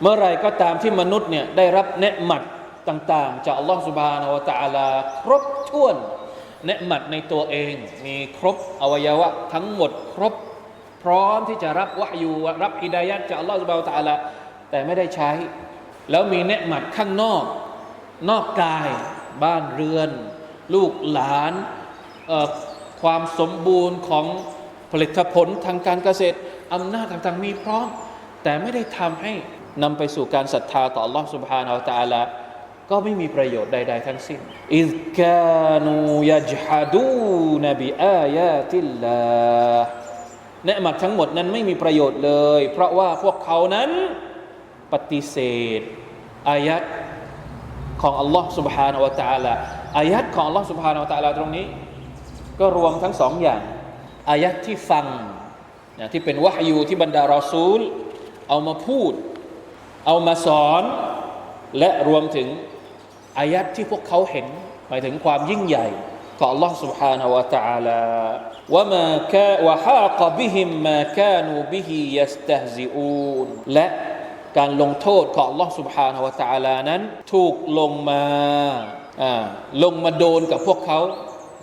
เมื่อไรก็ตามที่มนุษย์เนี่ยได้รับเนืหมัดต่างๆ จากอัลลอฮฺสุบานาวตาลา ครบถ้วนเนืหมัดในตัวเอง มีครบอวัยวะทั้งหมดครบ พร้อมที่จะรับวะยูรับฮิดายัดจากอัลลอฮฺสุบานาวตาลาแต่ไม่ได้ใช้ แล้วมีเนืหมัดข้างนอก นอกกาย บ้านเรือน ลูกหลานเอ่อความสมบูรณ์ของผลิตผลทางการเกษตรอำนาจต่างๆมีพร้อม แต่ไม่ได้ทำให้ นำไปสู่การศรัทธาต่อ Allah سبحانه และ تعالى ก็ไม่มีประโยชน์ใด ๆ ทั้งสิ้นอิซกานูยัจฮัดูนบิอายาติลลาเนืหมัดทั้งหมดนั้นไม่มีประโยชน์เลย เพราะว่าพวกเขานั้นปฏิเสธ อายัดของ Allah سبحانه และ تعالى อายัดของ Allah سبحانه และ تعالى ตรงนี้ ก็รวมทั้งสองอย่าง อายัดที่ฟังนะที่เป็นวะฮยูที่บรรดารอซูล เอามาพูด เอามาสอน และรวมถึงอายัดที่พวกเขาเห็น หมายถึงความยิ่งใหญ่ของ Allah سبحانه และ تعالى ว่ามาแค่วะฮากบิฮิมมาคานูบิฮิยัสตฮซิอูนและการลงโทษของ Allah سبحانه และ تعالى นั้น ถูกลงมาอ่าลงมาโดนกับพวกเขา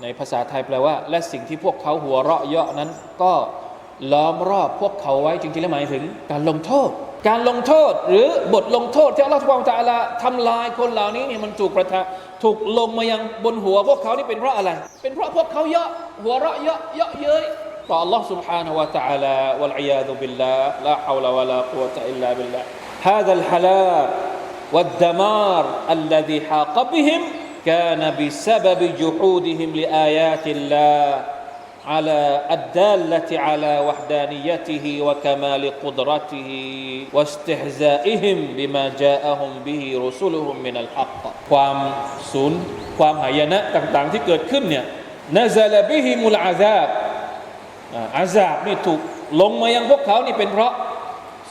ในภาษาไทยแปลว่า และสิ่งที่พวกเขาหัวเราะเยาะนั้น ก็ล้อมรอบพวกเขาไว้จริงๆแล้วหมายถึง การลงโทษ การลงโทษหรือบทลงโทษที่อัลลอฮฺสุบฮานตะอาลาทำลายคนเหล่านี้เนี่ยมันถูกประทะถูกลงมายังบนหัวพวกเขานี่เป็นเพราะอะไร เป็นเพราะพวกเขาเยาะหัวเราะเยาะเยาะเย้ยต่อ Allah سبحانه และ تعالى والعياذ بالله لا حول ولا قوة إلا بالله هذا الهلاك والدمار الذي حاق بهم كان بسبب جحودهم لآيات الله على الدالة على وحدانيته وكمال قدرته واستهزائهم بما جاءهم به رسلهم من الحق ความสูญความหายนะต่างๆ ที่เกิดขึ้นเนี่ย نزل بهم العذاب อ่าอาซาบนี่ถูกลงมายังพวกเขานี่เป็นเพราะ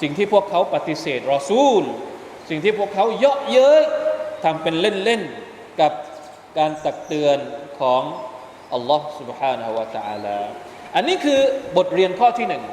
สิ่งที่พวกเขาปฏิเสธรอซูล สิ่งที่พวกเขาเยาะเย้ยทำเป็นเล่นๆกับการตักเตือนของ อัลลอฮ์ سبحانه และ تعالى อันนี้คือบทเรียนข้อที่หนึ่ง